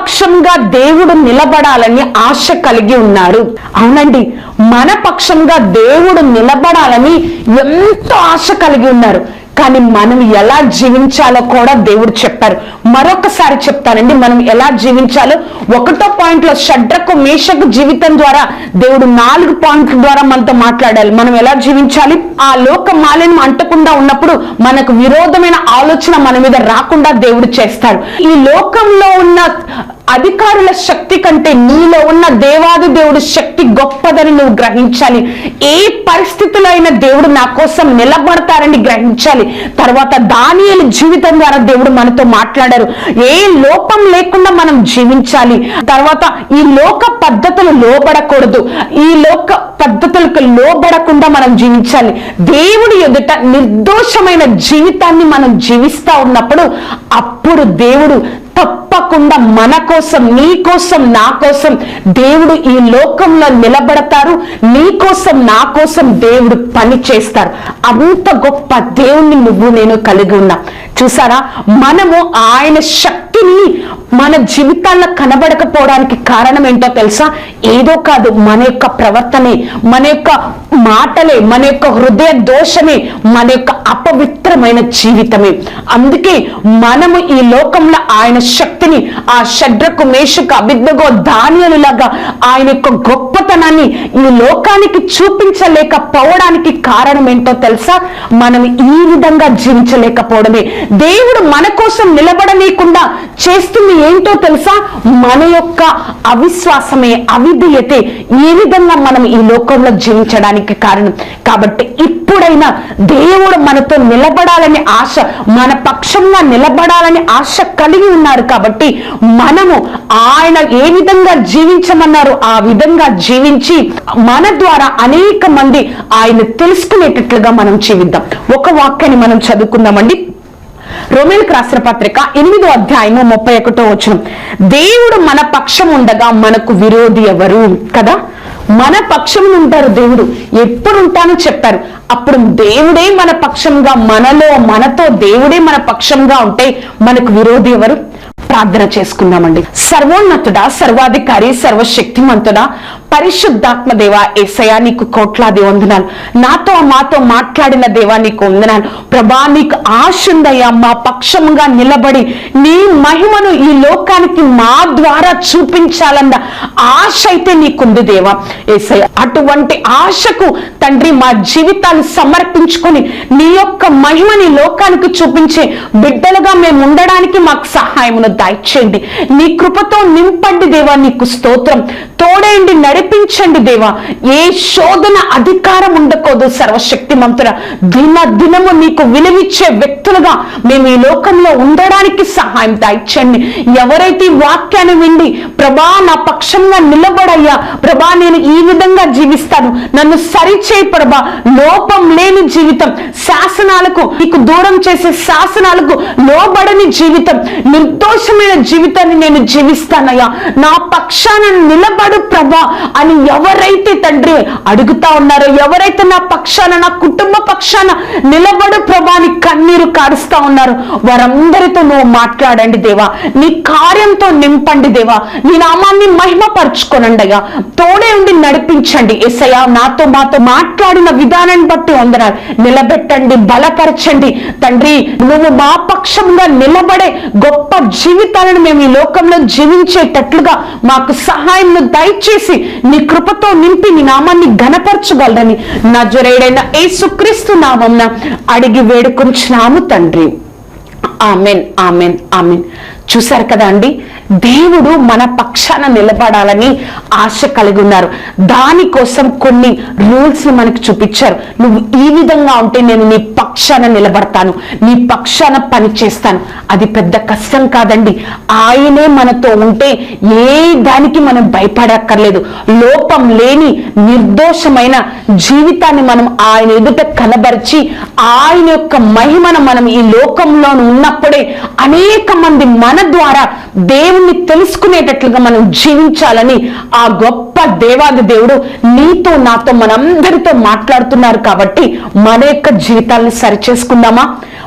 పక్షంగా దేవుడు నిలబడాలని ఆశ కలిగి ఉన్నారు. అవునండి మన పక్షంగా దేవుడు నిలబడాలని ఎంతో ఆశ కలిగి ఉన్నారు. కానీ మనం ఎలా జీవించాలో కూడా దేవుడు చెప్పారు. మరొకసారి చెప్తానండి మనం ఎలా జీవించాలో. ఒకటో పాయింట్లో షడ్రకు మేషకు జీవితం ద్వారా దేవుడు నాలుగు పాయింట్ల ద్వారా మనతో మాట్లాడాలి. మనం ఎలా జీవించాలి? ఆ లోక మాలిన్యం అంటకుండా ఉన్నప్పుడు మనకు విరోధమైన ఆలోచన మన మీద రాకుండా దేవుడు చేస్తాడు. ఈ లోకంలో ఉన్న అధికారుల శక్తి కంటే నీలో ఉన్న దేవాది దేవుడి శక్తి గొప్పదని నువ్వు గ్రహించాలి. ఏ పరిస్థితిలో అయినా దేవుడు నా కోసం నిలబడతారని గ్రహించాలి. తర్వాత దానియలు జీవితం ద్వారా దేవుడు మనతో మాట్లాడారు. ఏ లోపం లేకుండా మనం జీవించాలి. తర్వాత ఈ లోక పద్ధతులు లోబడకూడదు. ఈ లోక పద్ధతులకు లోబడకుండా మనం జీవించాలి. దేవుడి ఎదుట నిర్దోషమైన జీవితాన్ని మనం జీవిస్తా ఉన్నప్పుడు అప్పుడు దేవుడు తప్పకుండా మన కోసం నీ కోసం నా కోసం దేవుడు ఈ లోకంలో నిలబడతారు. నీ కోసం నా కోసం దేవుడు పని చేస్తారు. అంత గొప్ప దేవుణ్ణి నువ్వు నేను కలిగి ఉన్నా. చూసారా? మనము ఆయన శక్తిని మన జీవితాల్లో కనబడకపోవడానికి కారణం ఏంటో తెలుసా? ఏదో కాదు మన యొక్క ప్రవర్తనే మన యొక్క మాటలే మన యొక్క హృదయ దోషమే మన యొక్క అపవిత్రమైన జీవితమే. అందుకే మనము ఈ లోకంలో ఆయన శక్తిని ఆ షడ్రకు మేషకు అభిజ్ఞగో ధాన్యాలులాగా ఆయన యొక్క గొప్పతనాన్ని ఈ లోకానికి చూపించలేకపోవడానికి కారణం ఏంటో తెలుసా? మనం ఈ విధంగా జీవించలేకపోవడమే. దేవుడు మన కోసం నిలబడలేకుండా చేస్తుంది ఏంటో తెలుసా? మన యొక్క అవిశ్వాసమే అవిధేయతే. ఈ విధంగా మనం ఈ లోకంలో జీవించడానికి కారణం. కాబట్టి ఇప్పుడైనా దేవుడు మనతో నిలబడాలని ఆశ మన పక్షంగా నిలబడాలని ఆశ కలిగి ఉన్నారు కాబట్టి మనము ఆయన ఏ విధంగా జీవించమన్నారు ఆ విధంగా జీవించి మన ద్వారా అనేక మంది ఆయన తెలుసుకునేటట్లుగా మనం జీవిద్దాం. ఒక వాక్యాన్ని మనం చదువుకుందామండి. రోమిల్కి రాసిన పత్రిక ఎనిమిదో అధ్యాయము ముప్పై ఒకటో వచ్చిన దేవుడు మన పక్షం ఉండగా మనకు విరోధి ఎవరు? కదా? మన పక్షం ఉంటారు దేవుడు. ఎప్పుడు ఉంటానో చెప్పారు అప్పుడు దేవుడే మన పక్షంగా మనలో మనతో దేవుడే మన పక్షంగా ఉంటే మనకు విరోధి ఎవరు? ప్రార్థన చేసుకుందామండి. సర్వోన్నతుడా సర్వాధికారి సర్వశక్తిమంతుడా పరిశుద్ధాత్మ దేవ ఏసయా నీకు కోట్లాది వందనాలు. నాతో మాతో మాట్లాడిన దేవా నీకు వందనాలు. ప్రభా నీకు ఆశుందయ్యా మా పక్షముగా నిలబడి నీ మహిమను ఈ లోకానికి మా ద్వారా చూపించాలన్న ఆశ అయితే నీకుంది దేవా. ఏసయ్య అటువంటి ఆశకు తండ్రి మా జీవితాలు సమర్పించుకొని నీ యొక్క మహిమని లోకానికి చూపించే బిడ్డలుగా మేము ఉండడానికి మాకు సహాయమును దయచేయండి నీ కృపతో నింపండి దేవా నీకు స్తోత్రం. తోడేయండి నడిపించండి దేవా. ఏ శోధన అధికారం ఉండకూడదు సర్వశక్తి సర్వశక్తిమంతుడ దిన దినము నీకు విలువిచ్చే వ్యక్తులుగా మేము ఈ లోకంలో ఉండడానికి సహాయం దాయిచ్చండి ఎవరైతే ఈ వాక్యాన్ని విండి ప్రభా నా పక్షంగా నిలబడయ్యా ప్రభా నేను ఈ విధంగా జీవిస్తాను. నన్ను సరిచేయి ప్రభా. లోపం లేని జీవితం. శాసనాలకు నీకు దూరం చేసే శాసనాలకు లోబడని జీవితం. స్వచ్ఛమైన జీవితాన్ని నేను జీవిస్తానయ్యా. నా పక్షాన నిలబడు ప్రభా అని ఎవరైతే తండ్రి అడుగుతా ఉన్నారో ఎవరైతే నా పక్షాన నా కుటుంబ పక్షాన నిలబడు ప్రభా అని కన్నీరు కారుస్తా ఉన్నారు. వారందరితో నువ్వు మాట్లాడండి దేవా. నీ కార్యంతో నింపండి దేవా. నీ నామాన్ని మహిమపరచుకోనండి అయ్యా తోడే ఉండి నడిపించండి. ఎసయ్యా నాతో మాతో మాట్లాడిన విధానాన్ని బట్టి వందనాలు. నిలబెట్టండి బలపరచండి. తండ్రి నువ్వు మా పక్షంగా నిలబడే గొప్ప జీవితాలను మేము ఈ లోకంలో జీవించేటట్లుగా మాకు సహాయం దయచేసి నీ కృపతో నింపి నీ నామాన్ని ఘనపరచగలరని నజరేడైన ఏసుక్రీస్తు నామంన అడిగి వేడుకొంచున్నాము తండ్రి. Amen amen amen. చూశారు కదా అండి? దేవుడు మన పక్షాన నిలబడాలని ఆశ కలిగి ఉన్నారు. దానికోసం కొన్ని రూల్స్ మనకు చూపించారు. నువ్వు ఈ విధంగా ఉంటే నేను నీ పక్షాన నిలబడతాను. నీ పక్షాన పని చేస్తాను. అది పెద్ద కష్టం కాదండి. ఆయనే మనతో ఉంటే ఏ దానికి మనం భయపడక్కర్లేదు. లోపం లేని నిర్దోషమైన జీవితాన్ని మనం ఆయన ఎదుట కనబరిచి ఆయన యొక్క మహిమను మనం ఈ లోకంలో ఉన్నప్పుడే అనేక మంది మన ద్వారా దేవుణ్ణి తెలుసుకునేటట్లుగా మనం జీవించాలని ఆ గొప్ప దేవాది దేవుడు నీతో నాతో మనందరితో మాట్లాడుతున్నారు కాబట్టి మన యొక్క జీవితాలను సరిచేసుకుందామా?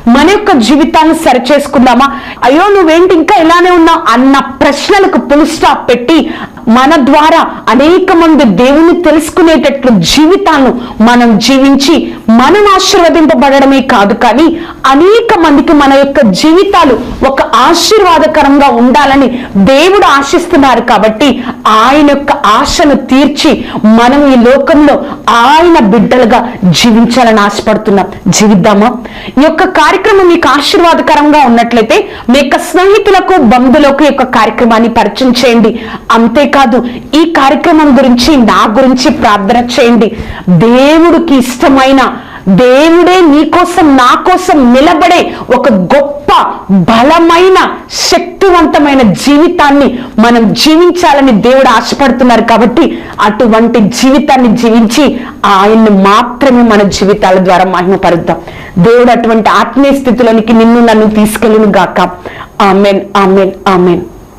మన యొక్క జీవితాన్ని సరిచేసుకుందామా? అయ్యో నువ్వేంటి ఇంకా ఇలానే ఉన్నావు? అన్న ప్రశ్నలకు పుల్ స్టాప్ పెట్టి మన ద్వారా అనేక మంది దేవుని తెలుసుకునేటట్లు జీవితాలను మనం జీవించి మనం ఆశీర్వదింపబడమే కాదు కానీ అనేక మందికి మన యొక్క జీవితాలు ఒక ఆశీర్వాదకరంగా ఉండాలని దేవుడు ఆశిస్తున్నారు కాబట్టి ఆయన యొక్క ఆశను తీర్చి మనం ఈ లోకంలో ఆయన బిడ్డలుగా జీవించాలని ఆశపడుతున్నాం. జీవిద్దామా? ఈ యొక్క కార్యక్రమం మీకు ఆశీర్వాదకరంగా ఉన్నట్లయితే మీ యొక్క స్నేహితులకు బంధువులకు యొక్క కార్యక్రమాన్ని పరిచయం చేయండి. అంతేకాదు ఈ కార్యక్రమం గురించి నా గురించి ప్రార్థన చేయండి. దేవుడికి ఇష్టమైన దేవుడే నీకోసం నా కోసం నిలబడే ఒక గొప్ప బలమైన శక్తివంతమైన జీవితాన్ని మనం జీవించాలని దేవుడు ఆశపడుతున్నారు కాబట్టి అటువంటి జీవితాన్ని జీవించి ఆయన్ని మాత్రమే మన జీవితాల ద్వారా మహిమపరుద్దాం. దేవుడు అటువంటి ఆత్మీయ స్థితిలోనికి నిన్ను నన్ను తీసుకెళ్ళను గాక ఆమెన్ ఆమెన్ ఆమెన్.